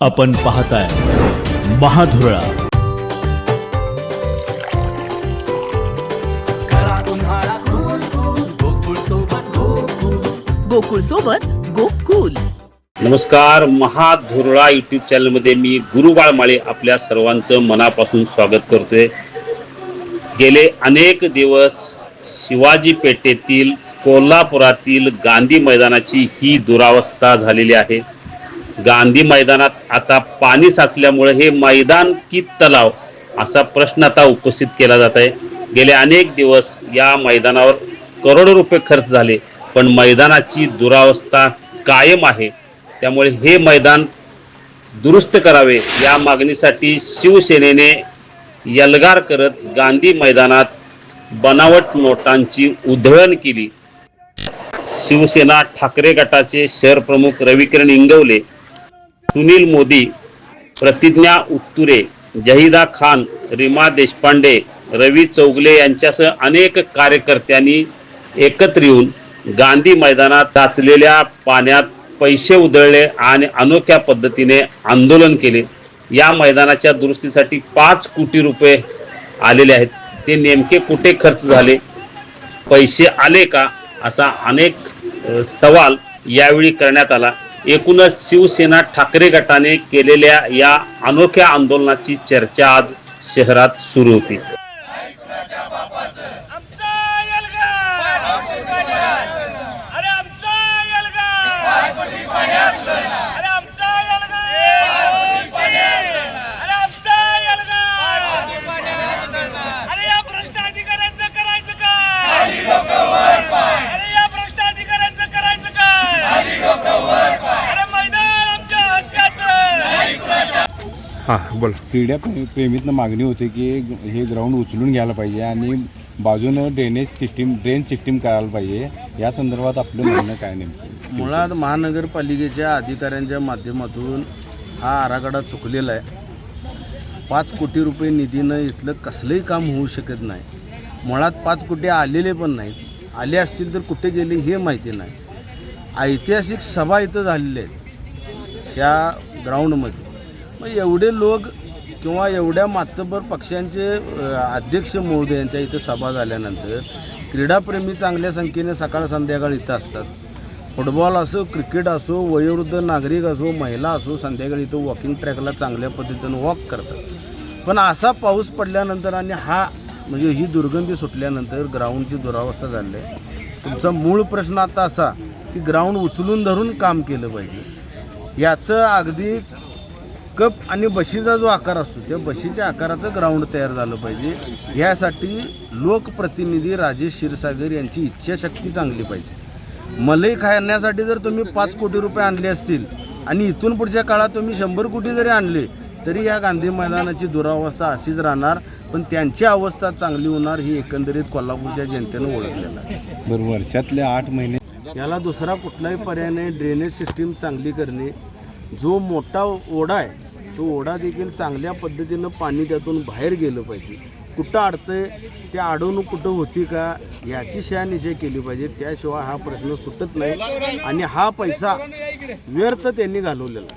आपण पाहताय महाधुरळा. गोकुळ सोबत गोकुल. नमस्कार महाधुरळा यूट्यूब चॅनलमध्ये मी गुरुबाळ माळे आपल्या सर्वांचं मनापासून स्वागत करतोय. गेले अनेक दिवस शिवाजी पेठेतील कोल्हापुरातील गांधी मैदानाची ही दुरावस्था झालेली आहे. गांधी मैदानात आता पाणी साचल्यामुळे हे मैदान की तलाव असा प्रश्न आता उपस्थित केला जात आहे. गेले अनेक दिवस या मैदानावर करोडो रुपये खर्च झाले पण मैदानाची दुरावस्था कायम आहे. त्यामुळे हे मैदान दुरुस्त करावे या मागणीसाठी शिवसेनेने यलगार करत गांधी मैदानात बनावट नोटांची उधळण केली. शिवसेना ठाकरे गटाचे शहर प्रमुख रविकिरण इंगवले सुनील मोदी प्रतिज्ञा उत्तुरे जहिदा खान रीमा देशपांडे रवी चौगले यांच्यासह अनेक कार्यकर्त्यांनी एकत्र येऊन गांधी मैदानात साचलेल्या पाण्यात पैसे उधळले आणि अनोख्या पद्धतीने आंदोलन केले. या मैदानाच्या दुरुस्तीसाठी पाच कोटी रुपये आलेले आहेत. ते नेमके कुठे खर्च झाले? पैसे आले का? असा अनेक सवाल यावेळी करण्यात आला. एकूणच शिवसेना ठाकरे गटाने केलेल्या या अनोख्या आंदोलनाची चर्चा आज शहरात सुरू होती. हां बोला. क्रीडा प्रे- प्रेमीतनं मागणी होती की हे ग्राउंड उचलून घ्यायला पाहिजे आणि बाजूनं ड्रेनेज सिस्टीम ड्रेन सिस्टीम करायला पाहिजे. या संदर्भात आपलं म्हणणं काय नेमकं? मुळात महानगरपालिकेच्या अधिकाऱ्यांच्या माध्यमातून हा आराखडा चुकलेला आहे. पाच कोटी रुपये निधीनं इथलं कसलंही काम होऊ शकत नाही. मुळात पाच कोटी आलेले पण नाहीत. आले असतील तर कुठे गेले हे माहिती नाही. ऐतिहासिक सभा इथं झालेल्या आहेत. ह्या ग्राउंडमध्ये मग एवढे लोक किंवा एवढ्या मातबर पक्षांचे अध्यक्ष महोदय यांच्या इथं सभा झाल्यानंतर क्रीडाप्रेमी चांगल्या संख्येने सकाळ संध्याकाळ इथं असतात. फुटबॉल असो क्रिकेट असो वयोवृद्ध नागरिक असो महिला असो संध्याकाळी इथं वॉकिंग ट्रॅकला चांगल्या पद्धतीनं वॉक करतात. पण असा पाऊस पडल्यानंतर आणि हा म्हणजे ही दुर्गंधी सुटल्यानंतर ग्राउंडची दुरावस्था झाली. आहे तुमचा मूळ प्रश्न आता असा की ग्राउंड उचलून धरून काम केलं पाहिजे. याचं अगदी कप आणि बशीचा जो आकार असतो त्या बशीच्या आकाराचं ग्राउंड तयार झालं पाहिजे. यासाठी लोकप्रतिनिधी राजेश क्षीरसागर यांची इच्छाशक्ती चांगली पाहिजे. मलई खाण्यासाठी जर तुम्ही पाच कोटी रुपये आणले असतील आणि इथून पुढच्या काळात तुम्ही शंभर कोटी जरी आणले तरी या गांधी मैदानाची दुरावस्था अशीच राहणार पण त्यांची अवस्था चांगली होणार ही एकंदरीत कोल्हापूरच्या जनतेनं ओळखलेलं आहे. बरं वर्षातले आठ महिने याला दुसरा कुठलाही पर्याय नाही. ड्रेनेज सिस्टीम चांगली करणे. जो मोठा ओढा आहे तो ओढा देखील चांगल्या पद्धतीनं पाणी त्यातून बाहेर गेलं पाहिजे. कुठं अडतंय त्या अडवणूक कुठं होती का याची शहानिशय केली पाहिजे. त्याशिवाय हा प्रश्न सुटत नाही. आणि हा पैसा व्यर्थ त्यांनी घालवलेला